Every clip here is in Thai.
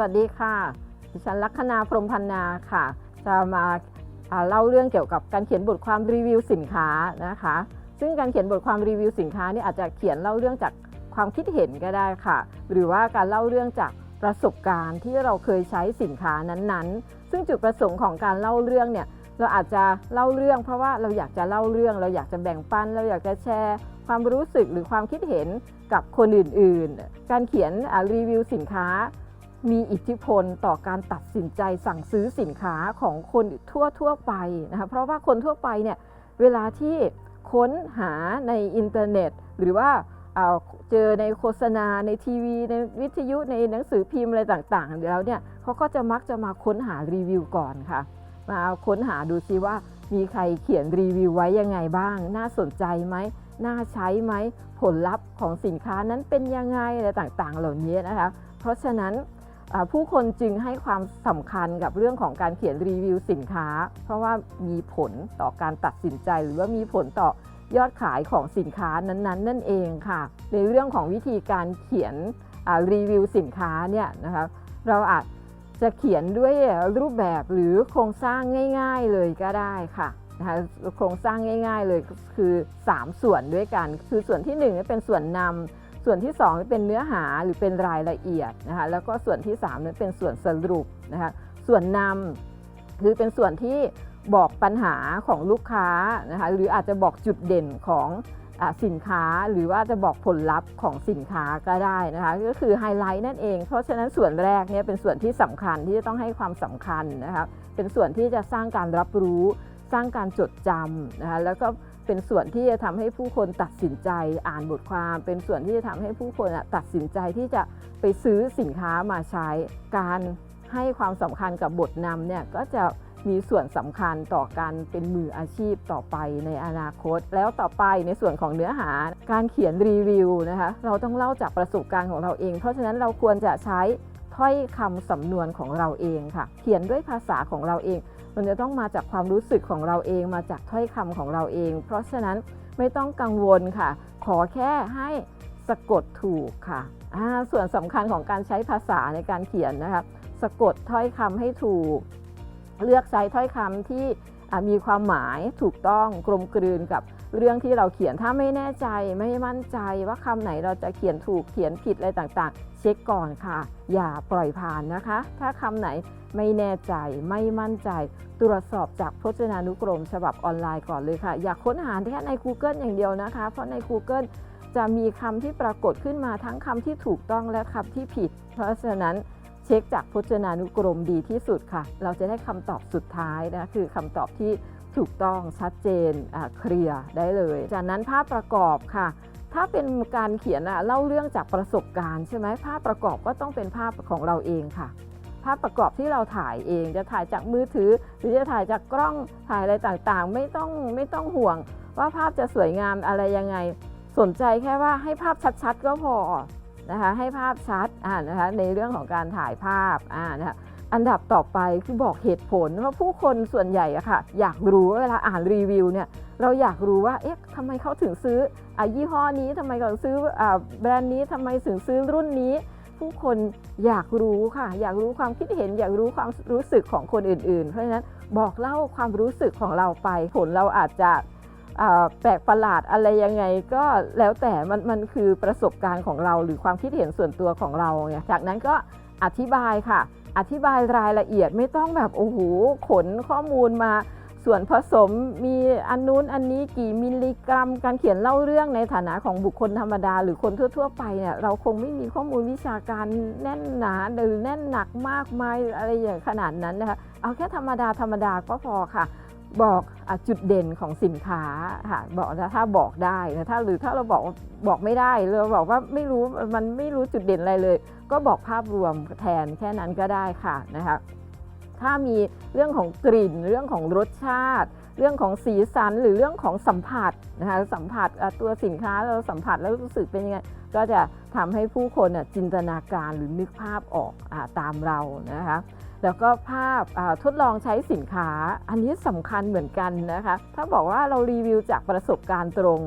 วัสดีค่ะ ดิฉันลัคนาพรหมพันนาค่ะ จะมาอ่าเล่าเรื่องเกี่ยวกับการเขียนบทความรีวิวสินค้านะคะ ซึ่งการเขียนบทความรีวิวสินค้านี่อาจจะเขียนเล่าเรื่องจากความคิดเห็นก็ได้ค่ะ หรือว่าการเล่าเรื่องจากประสบการณ์ที่เราเคยใช้สินค้านั้นๆ ซึ่งจุดประสงค์ของการเล่าเรื่องเนี่ยเราอาจจะเล่าเรื่อง เพราะว่าเราอยากจะเล่าเรื่อง เราอยากจะแบ่งปัน เราอยากจะแชร์ความรู้สึกหรือความคิดเห็นกับคนอื่นๆ การเขียนรีวิวสินค้า มีอิทธิพลต่อการตัดสินใจสั่งซื้อสินค้าของคนทั่วทั่วไปนะคะเพราะว่าคนทั่วไปเนี่ยเวลาที่ค้นหาในอินเทอร์เน็ต หรือว่าเอ่อเจอในโฆษณาในทีวี ในวิทยุในหนังสือพิมพ์อะไรต่างๆแล้วเนี่ยเขาก็จะมักจะมาค้นหารีวิวก่อนค่ะ มาค้นหาดูซิว่ามีใครเขียนรีวิวไว้ยังไงบ้าง น่าสนใจไหม น่าใช้ไหม ผลลัพธ์ของสินค้านั้นเป็นยังไงอะไรต่างๆ เหล่านี้นะคะ เพราะฉะนั้น ผู้คนจึงให้ความสำคัญกับเรื่องของการเขียนรีวิวสินค้า เพราะว่ามีผลต่อการตัดสินใจ หรือว่ามีผลต่อยอดขายของสินค้านั้นๆ นั่นเองค่ะ ในเรื่องของวิธีการเขียนรีวิวสินค้าเนี่ยนะคะเราอาจจะเขียนด้วยรูปแบบหรือโครงสร้างง่าย ๆเลยก็ได้ค่ะนะคะโครงสร้างง่าย ๆเลยคือ 3 ส่วนด้วยกัน คือส่วนที่1เนี่ยเป็นส่วนนำ ส่วนที่2เนี่เป็นเนื้อหาหรือเป็นรายละเอียดนะคะแล้วก็ส่วนที่3นี่ยเป็นส่วนสรุปนะคะส่วนนำคือเป็นส่วนที่บอกปัญหาของลูกค้านะคะหรืออาจจะบอกจุดเด่นของอสินค้า หรือว่าจะบอกผลลัพธ์ของสินค้าก็ได้นะคะก็คือไฮไลท์นั่นเอง เพราะฉะนั้นส่วนแรกเนี่ยเป็นส่วนที่สำคัญที่จะต้องให้ความสำคัญนะคะเป็นส่วนที่จะสร้างการรับรู้ สร้างการจดจำนะคะแล้วก็ เป็นส่วนที่จะทำให้ผู้คนตัดสินใจอ่านบทความ เป็นส่วนที่จะทำให้ผู้คนตัดสินใจที่จะไปซื้อสินค้ามาใช้ การให้ความสำคัญกับบทนำเนี่ยก็จะมีส่วนสำคัญต่อการเป็นมืออาชีพต่อไปในอนาคต แล้วต่อไปในส่วนของเนื้อหาการเขียนรีวิวนะคะเราต้องเล่าจากประสบการณ์ของเราเอง เพราะฉะนั้นเราควรจะใช้ถ้อยคำสำนวนของเราเองค่ะ เขียนด้วยภาษาของเราเอง มันจะต้องมาจากความรู้สึกของเราเองมาจากถ้อยคำของเราเอง เพราะฉะนั้นไม่ต้องกังวลค่ะ ขอแค่ให้สะกดถูกค่ะส่วนสำคัญของการใช้ภาษาในการเขียนนะคะสะกดถ้อยคำให้ถูก เลือกใช้ถ้อยคำที่ มีความหมายถูกต้องกลมกลืนกับเรื่องที่เราเขียนถ้าไม่แน่ใจไม่มั่นใจว่าคำไหนเราจะเขียนถูกเขียนผิดอะไรต่างๆ เช็คก่อนค่ะ อย่าปล่อยผ่านนะคะ ถ้าคำไหนไม่แน่ใจไม่มั่นใจ ตรวจสอบจากพจนานุกรม ฉบับออนไลน์ก่อนเลยค่ะ อย่าค้นหาแค่ใน Google อย่างเดียวนะคะ เพราะใน Google จะมีคำที่ปรากฏขึ้นมาทั้งคำที่ถูกต้องและคำที่ผิด เพราะฉะนั้น ช็คจากพจนานุกรมดีที่สุดค่ะ เราจะได้คำตอบสุดท้ายนะคือคำตอบที่ถูกต้องชัดเจนเคลียร์ได้เลย จากนั้นภาพประกอบค่ะ ถ้าเป็นการเขียนเล่าเรื่องจากประสบการณ์ใช่ไหมภาพประกอบก็ต้องเป็นภาพของเราเองค่ะ ภาพประกอบที่เราถ่ายเองจะถ่ายจากมือถือ หรือจะถ่ายจากกล้องถ่ายอะไรต่างๆ ไม่ต้องไม่ต้องห่วง ว่าภาพจะสวยงามอะไรยังไง สนใจแค่ว่าให้ภาพชัดๆ ก็พอ นะคะให้ภาพชัดอ่านะคะในเรื่องของการถ่ายภาพอ่านะคะอันดับต่อไปคือบอกเหตุผลว่าผู้คนส่วนใหญ่อะค่ะอยากรู้เวลาอ่านรีวิวเนี่ยเราอยากรู้ว่าเอ๊ะทำไมเขาถึงซื้ออยี่ห้อนี้ทำไมเขาซื้ออแบรนด์นี้ทำไมถึงซื้อรุ่นนี้ ผู้คนอยากรู้ค่ะ อยากรู้ความคิดเห็น อยากรู้ความรู้สึกของคนอื่น ๆ เพราะฉะนั้นบอกเล่าความรู้สึกของเราไปผลเราอาจจะ แปลกประหลาดอะไรยังไงก็แล้วแต่มันมันคือประสบการณ์ของเราหรือความคิดเห็นส่วนตัวของเราไงจากนั้นก็อธิบายค่ะ อธิบายรายละเอียดไม่ต้องแบบโอ้โหขนข้อมูลมาส่วนผสมมีอันนู้นอันนี้กี่มิลลิกรัม การเขียนเล่าเรื่องในฐานะของบุคคลธรรมดา หรือคนทั่ว ๆ ไปเนี่ยเราคงไม่มีข้อมูลวิชาการแน่นหนาหรือแน่นหนักมากมายอะไรอย่างขนาดนั้นนะคะเอาแค่ธรรมดาธรรมดาก็พอค่ะ บอกอจุดเด่นของสินค้าค่ะบอกนะถ้าบอกได้นะถ้าหรือถ้าเราบอกบอกไม่ได้เราบอกว่าไม่รู้มันไม่รู้จุดเด่นอะไรเลย ก็บอกภาพรวมแทนแค่นั้นก็ได้ค่ะนะคะถ้ามีเรื่องของกลิ่นเรื่องของรสชาติ เรื่องของสีสันหรือเรื่องของสัมผัสนะคะสัมผัสตัวสินค้าเราสัมผัสแล้วรู้สึกเป็นยังไง ก็จะทำให้ผู้คนจินตนาการหรือนึกภาพออกอตามเรานะคะแล้วก็ภาพทดลองใช้สินค้า อันนี้สำคัญเหมือนกันนะคะ ถ้าบอกว่าเรารีวิวจากประสบการณ์ตรง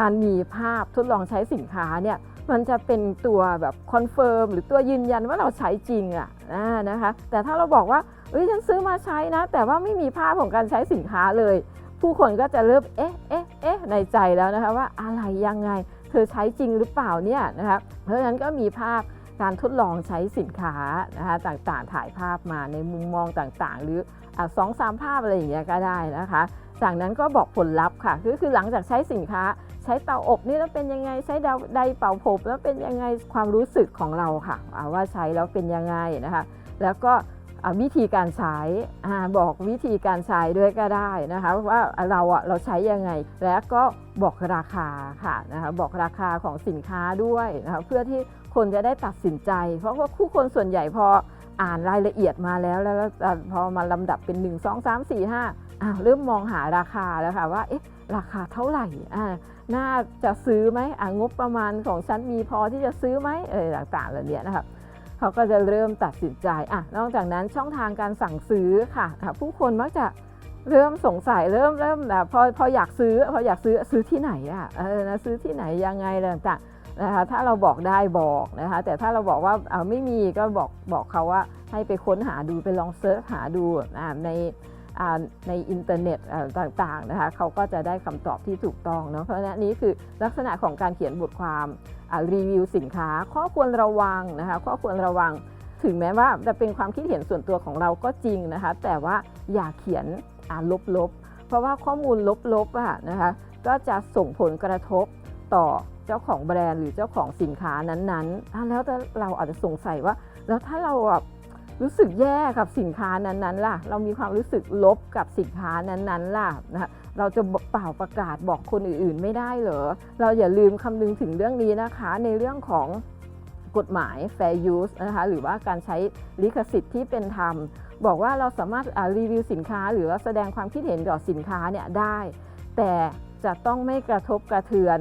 การมีภาพทดลองใช้สินค้าเนี่ยมันจะเป็นตัวแบบคอนเฟิร์มหรือตัวยืนยันว่าเราใช้จริงอะอ่านะคะ แต่ถ้าเราบอกว่าเอ้ยฉันซื้อมาใช้นะ แต่ว่าไม่มีภาพของการใช้สินค้าเลย ผู้คนก็จะเริ่มเอ๊ะเอ๊ะเอ๊ะในใจแล้วนะคะว่าอะไรยังไง เธอใช้จริงหรือเปล่าเนี่ยนะคะเพราะฉะนั้นก็มีภาพการทดลองใช้สินค้านะคะต่างๆถ่ายภาพมาในมุมมองต่างๆ หรือสองสามภาพอะไรอย่างเงี้ยก็ได้นะคะจากนั้นก็บอกผลลัพธ์ค่ะก็คือหลังจากใช้สินค้า ใช้เตาอบนี่แล้วเป็นยังไงใช้ดาวไดเป่าผมแล้วเป็นยังไงความรู้สึกของเราค่ะว่าใช้แล้วเป็นยังไงนะคะ แล้วก็ วิธีการใช้บอกวิธีการใช้ด้วยก็ได้นะคะว่าเราเราใช้ยังไง แล้วก็บอกราคาค่ะนะคะบอกราคาของสินค้าด้วยนะคะเพื่อที่คนจะได้ตัดสินใจ เพราะว่าผู้คนส่วนใหญ่พออ่านรายละเอียดมาแล้วแล้วพอมาลำดับเป็น 1 2 3 4 5อ้าวเริ่มมองหาราคาแล้วค่ะว่าเอ๊ะราคาเท่าไหร่อ่าน่าจะซื้อไหมอ่างบประมาณของฉันมีพอที่จะซื้อไหมเออต่างๆเหล่านี้นะคะ เขาก็จะเริ่มตัดสินใจอะนอกจากนั้นช่องทางการสั่งซื้อค่ะอะผู้คนมักจะเริ่มสงสัยเริ่มเริ่มแบบพอพออยากซื้อพออยากซื้อซื้อที่ไหนอะเออนะซื้อที่ไหนยังไงอะไรต่างๆนะคะถ้าเราบอกได้บอกนะคะแต่ถ้าเราบอกว่าเอาไม่มีก็บอกบอกเขาว่าให้ไปค้นหาดูไปลองเซิร์ชหาดูอ่าใน ในอินเทอร์เน็ตต่างๆนะคะเขาก็จะได้คำตอบที่ถูกต้องเนาะเพราะฉะนั้นนี่คือลักษณะของการเขียนบทความรีวิวสินค้า ข้อควรระวังนะคะข้อควรระวังถึงแม้ว่าจะเป็นความคิดเห็นส่วนตัวของเราก็จริงนะคะ แต่ว่าอย่าเขียนลบๆ เพราะว่าข้อมูลลบๆอะนะคะก็จะส่งผลกระทบต่อเจ้าของแบรนด์หรือเจ้าของสินค้านั้นๆ แล้วเราอาจจะสงสัยว่า แล้วถ้าเราแบบ รู้สึกแย่กับสินค้านั้นๆล่ะ เรามีความรู้สึกลบกับสินค้านั้นๆล่ะนะเราจะเป่าประกาศบอกคนอื่นๆไม่ได้เหรอ เราอย่าลืมคำนึงถึงเรื่องนี้นะคะ ในเรื่องของกฎหมาย fair use นะคะหรือว่าการใช้ลิขสิทธิ์ที่เป็นธรรม บอกว่าเราสามารถรีวิวสินค้า หรือว่าแสดงความคิดเห็นต่อสินค้าเนี่ยได้ แต่จะต้องไม่กระทบกระเทือน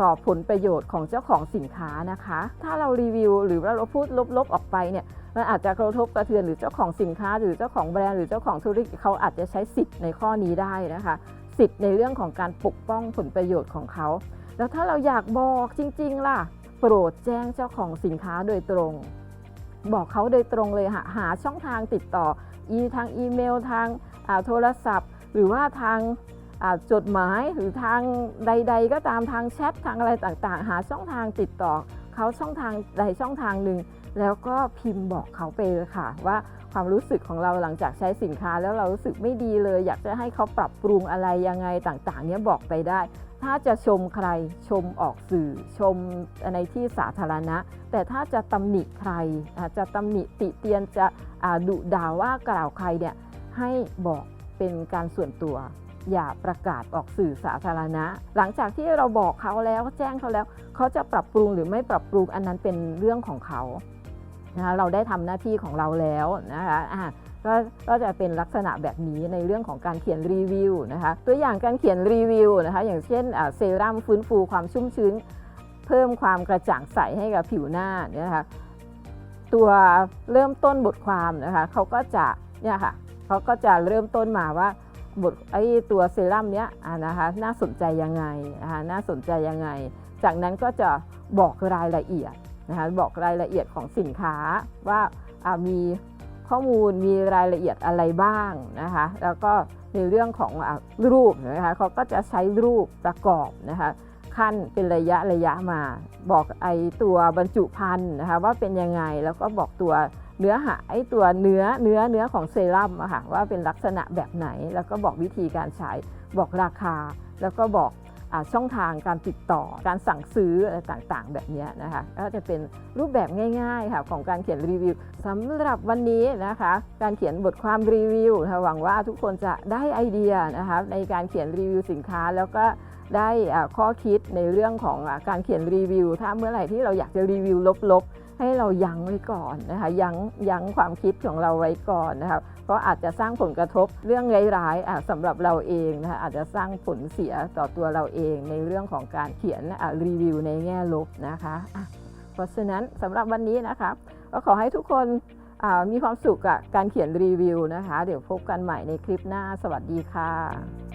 ต่อผลประโยชน์ของเจ้าของสินค้านะคะ ถ้าเรารีวิวหรือว่าเราพูดลบๆออกไปเนี่ยมันอาจจะกระทบกระเทือนหรือเจ้าของสินค้า หรือเจ้าของแบรนด์หรือเจ้าของธุรกิจเขาอาจจะใช้สิทธิ์ในข้อนี้ได้นะคะ สิทธิ์ในเรื่องของการปกป้องผลประโยชน์ของเขา แล้วถ้าเราอยากบอกจริง ๆ ล่ะ โปรดแจ้งเจ้าของสินค้าโดยตรง บอกเขาโดยตรงเลยหาหาช่องทางติดต่ออีทางอีเมลทางโทรศัพท์ หรือว่าทาง จดหมายหรือทางใด ๆ ก็ตามทางแชททางอะไรต่างๆ หาช่องทางติดต่อเขาช่องทางใดช่องทางหนึ่งแล้วก็พิมพ์บอกเขาไปเลยค่ะ ว่าความรู้สึกของเราหลังจากใช้สินค้าแล้วเรารู้สึกไม่ดีเลย อยากจะให้เขาปรับปรุงอะไรยังไงต่างๆ เนี้ยบอกไปได้ ถ้าจะชมใครชมออกสื่อชมในที่สาธารณะ แต่ถ้าจะตำหนิใครจะตำหนิติเตียนจะดุด่าว่ากล่าวใครเนี่ยให้บอกเป็นการส่วนตัว อย่าประกาศออกสื่อสาธารณะ หลังจากที่เราบอกเขาแล้วแจ้งเขาแล้ว เขาจะปรับปรุงหรือไม่ปรับปรุงอันนั้นเป็นเรื่องของเขานะคะเราได้ทำหน้าที่ของเราแล้วนะคะะก็ก็จะเป็นลักษณะแบบนี้ในเรื่องของการเขียนรีวิวนะคะตัวอย่างการเขียนรีวิวนะคะอย่างเช่นเซรั่มฟื้นฟูความชุ่มชื้น เพิ่มความกระจ่างใสให้กับผิวหน้าเนี่ยนะคะตัวเริ่มต้นบทความนะคะเขาก็จะเนี่ยค่ะเขาก็จะเริ่มต้นมาว่า บทไอ้ตัวเซรั่มเนี้ยนะคะน่าสนใจยังไงนะคะน่าสนใจยังไง จากนั้นก็จะบอกรายละเอียดนะคะบอกรายละเอียดของสินค้าว่ามีข้อมูลมีรายละเอียดอะไรบ้างนะคะแล้วก็ในเรื่องของอรูปนะคะเขาก็จะใช้รูปประกอบนะคะขั้นเป็นระยะระยะมา บอกไอตัวบรรจุภัณฑ์นะคะว่าเป็นยังไงแล้วก็บอกตัว เนื้อหาไอตัวเนื้อเนื้อเนื้อของเซรั่มอะค่ะว่าเป็นลักษณะแบบไหน แล้วก็บอกวิธีการใช้บอกราคา แล้วก็บอกอช่องทางการติดต่อการสั่งซื้ออะไรต่างๆ แบบนี้นะคะก็จะเป็นรูปแบบง่ายๆค่ะของการเขียนรีวิวสำหรับวันนี้นะคะ การเขียนบทความรีวิวหวังว่าทุกคนจะได้ไอเดียนะคะในการเขียนรีวิวสินค้าแล้วก็ได้ข้อคิดในเรื่องของการเขียนรีวิว ถ้าเมื่อไหร่ที่เราอยากจะรีวิวลบๆ ให้เรายั้งไว้ก่อนนะคะยั้งยั้งความคิดของเราไว้ก่อนนะคะเพราะอาจจะสร้างผลกระทบเรื่องร้ายๆสำหรับเราเองนะคะอาจจะสร้างผลเสียต่อตัวเราเองในเรื่องของการเขียนรีวิวในแง่ลบนะคะะเพราะฉะนั้นสำหรับวันนี้นะคะก็ขอให้ทุกคนมีความสุขกับการเขียนรีวิวนะคะ เดี๋ยวพบกันใหม่ในคลิปหน้าสวัสดีค่ะ